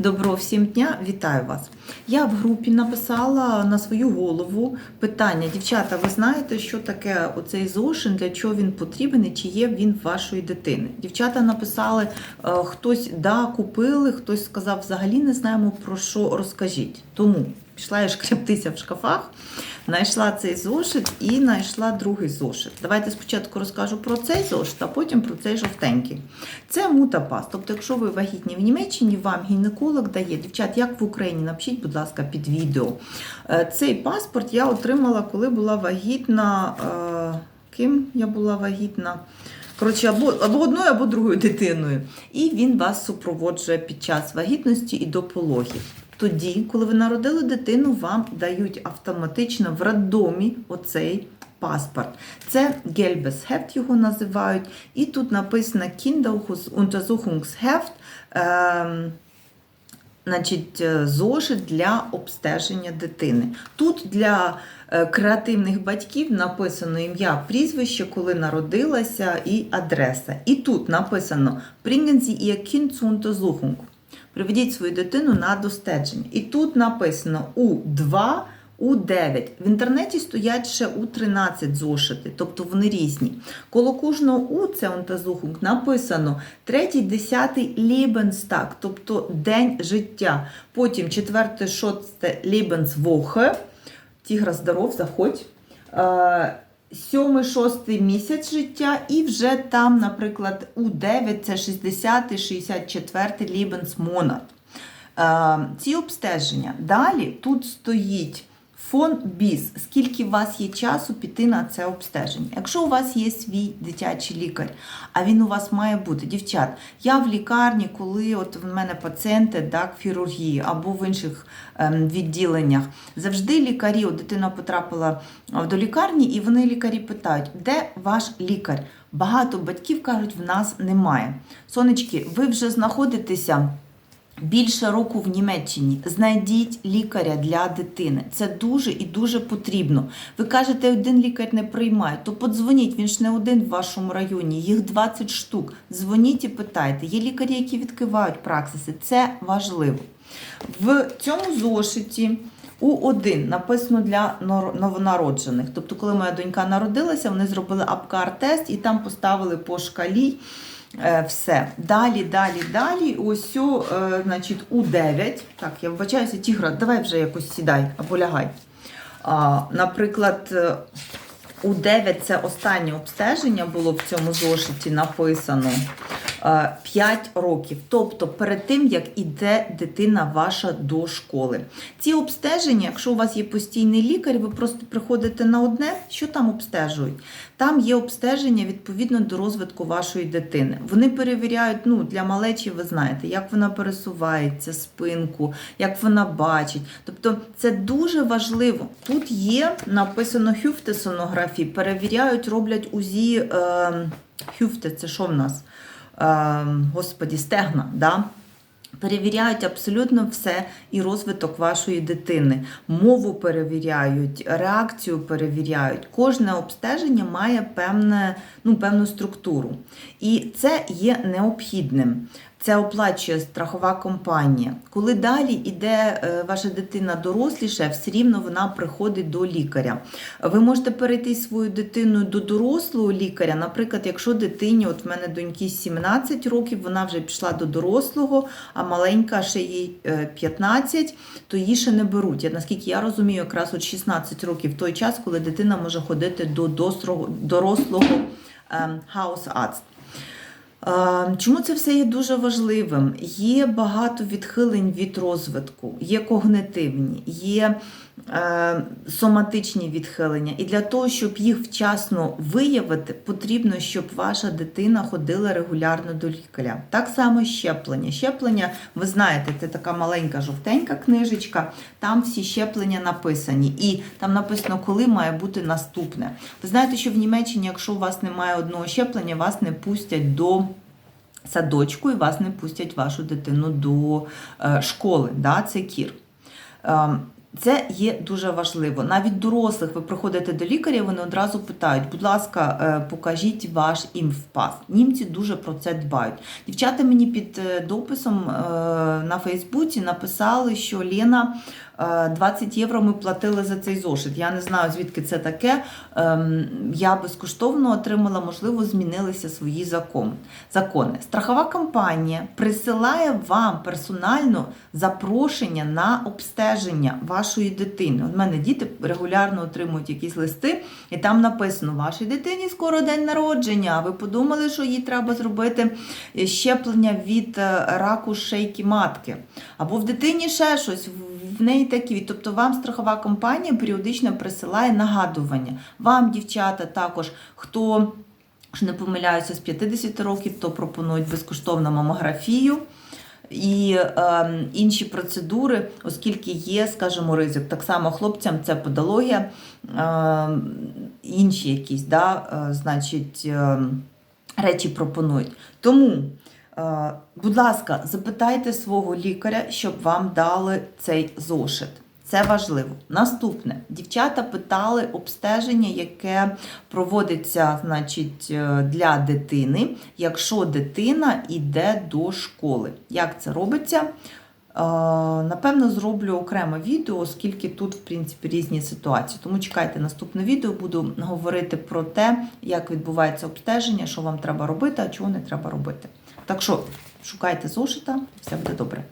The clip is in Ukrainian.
Добро всім дня, вітаю вас. Я в групі написала на свою голову питання. Дівчата, ви знаєте, що таке оцей зошин, для чого він потрібен і чи є він вашої дитини? Дівчата написали, е, хтось да, купили, хтось сказав, взагалі не знаємо про що розкажіть. Тому пішла я шкребтися в шкафах, знайшла цей зошит і знайшла другий зошит. Давайте спочатку розкажу про цей зошит, а потім про цей жовтенький. Це мутапас. Тобто, якщо ви вагітні в Німеччині, вам гінеколог дає. Дівчат, як в Україні, напишіть, будь ласка, під відео. Е, Цей паспорт я отримала, коли була вагітна. е, Ким я була вагітна? Коротше, або, або одною, або другою дитиною. І він вас супроводжує під час вагітності і до пологів. Тоді, коли ви народили дитину, вам дають автоматично в роддомі оцей паспорт. Це Gelbesheft його називають. І тут написано Kinderuntersuchungsheft, ем, значить, е, зошит для обстеження дитини. Тут для е, креативних батьків написано ім'я, прізвище, коли народилася, і адреса. І тут написано Bringen Sie Ihr Kind zur Untersuchung. Приведіть свою дитину на достедження. І тут написано У2, У9. В інтернеті стоять ще У13 зошити, тобто вони різні. Коло кожного У це Untersuchung написано 3, 10 Lebenstag, тобто день життя. Потім 4, 6 Lebenswoche. Тігра здоров, заходь. Е, Сьомий, шостий місяць життя, і вже там, наприклад, у 9 це 60, 64 Лібенсмонат. Е, ці обстеження. Далі тут стоїть фон БІЗ, скільки у вас є часу піти на це обстеження. Якщо у вас є свій дитячий лікар, а він у вас має бути, дівчат, я в лікарні, коли от в мене пацієнти так, в хірургії або в інших ем, відділеннях, завжди лікарі, от дитина потрапила е, до лікарні, і вони лікарі питають, де ваш лікар? Багато батьків кажуть, в нас немає. Сонечки, ви вже знаходитеся. Більше року в Німеччині знайдіть лікаря для дитини. Це дуже і дуже потрібно. Ви кажете, один лікар не приймає, то подзвоніть, він ж не один в вашому районі, їх 20 штук. Дзвоніть і питайте. Є лікарі, які відкривають праксиси. Це важливо. В цьому зошиті У1 написано для новонароджених. Тобто, коли моя донька народилася, вони зробили апкар-тест і там поставили по шкалі. Е, Все. Далі, далі, далі. Ось о, е, значить, У9. Так, я вбачаюся, Тігра, давай вже якось сідай або лягай. А, наприклад, е, У9 це останнє обстеження було в цьому зошиті написано. 5 років, тобто перед тим, як іде дитина ваша до школи. Ці обстеження, якщо у вас є постійний лікар, ви просто приходите на одне, що там обстежують? Там є обстеження відповідно до розвитку вашої дитини. Вони перевіряють ну, для малечі, ви знаєте, як вона пересувається, спинку, як вона бачить. Тобто це дуже важливо. Тут є написано хюфтесонографії, перевіряють, роблять УЗІ. Е, хюфте, це що в нас? Е, господі, стегна. Да? Перевіряють абсолютно все і розвиток вашої дитини. Мову перевіряють, реакцію перевіряють. Кожне обстеження має певне, ну, певну структуру. І це є необхідним. Це оплачує страхова компанія. Коли далі йде е, ваша дитина доросліше, все рівно вона приходить до лікаря. Ви можете перейти свою дитину до дорослого лікаря. Наприклад, якщо дитині, от в мене доньки 17 років, вона вже пішла до дорослого, а маленька ще їй е, 15, то її ще не беруть. Я, наскільки я розумію, якраз от 16 років той час, коли дитина може ходити до дорослого ем, хаус-ац. Е, Чому це все є дуже важливим? Є багато відхилень від розвитку, є когнитивні, є е, соматичні відхилення. І для того, щоб їх вчасно виявити, потрібно, щоб ваша дитина ходила регулярно до лікаря. Так само щеплення. Щеплення, ви знаєте, це така маленька жовтенька книжечка, там всі щеплення написані. І там написано, коли має бути наступне. Ви знаєте, що в Німеччині, якщо у вас немає одного щеплення, вас не пустять до садочку і вас не пустять вашу дитину до е, школи. Да? Це кір. Ем, Це є дуже важливо. Навіть дорослих ви приходите до лікаря, вони одразу питають, будь ласка, е, покажіть ваш імфпас. Німці дуже про це дбають. Дівчата мені під е, дописом на Фейсбуці написали, що Лена. Е, 20 євро ми платили за цей зошит. Я не знаю, звідки це таке. Ем, Я безкоштовно отримала, можливо, змінилися свої закон- закони. Страхова компанія присилає вам персонально запрошення на обстеження вашої дитини. У мене діти регулярно отримують якісь листи, і там написано: вашій дитині скоро день народження. а Ви подумали, що їй треба зробити щеплення від е, раку шейки матки. Або в дитині ще щось, в неї такі. Тобто вам страхова компанія періодично присилає нагадування. Вам, дівчата, також хто ж не помиляюся з 50 років, то пропонують безкоштовну мамографію. І е, інші процедури, оскільки є, скажімо, ризик. Так само хлопцям це подологія, е, інші якісь, да, е, значить, е, речі пропонують. Тому, будь ласка, запитайте свого лікаря, щоб вам дали цей зошит. Це важливо. Наступне, дівчата питали обстеження, яке проводиться значить, е, для дитини, якщо дитина йде до школи. Як це робиться? Е, Напевно, зроблю окреме відео, оскільки тут, в принципі, різні ситуації. Тому чекайте наступне відео, буду говорити про те, як відбувається обстеження, що вам треба робити, а чого не треба робити. Так що шукайте зошита, все буде добре.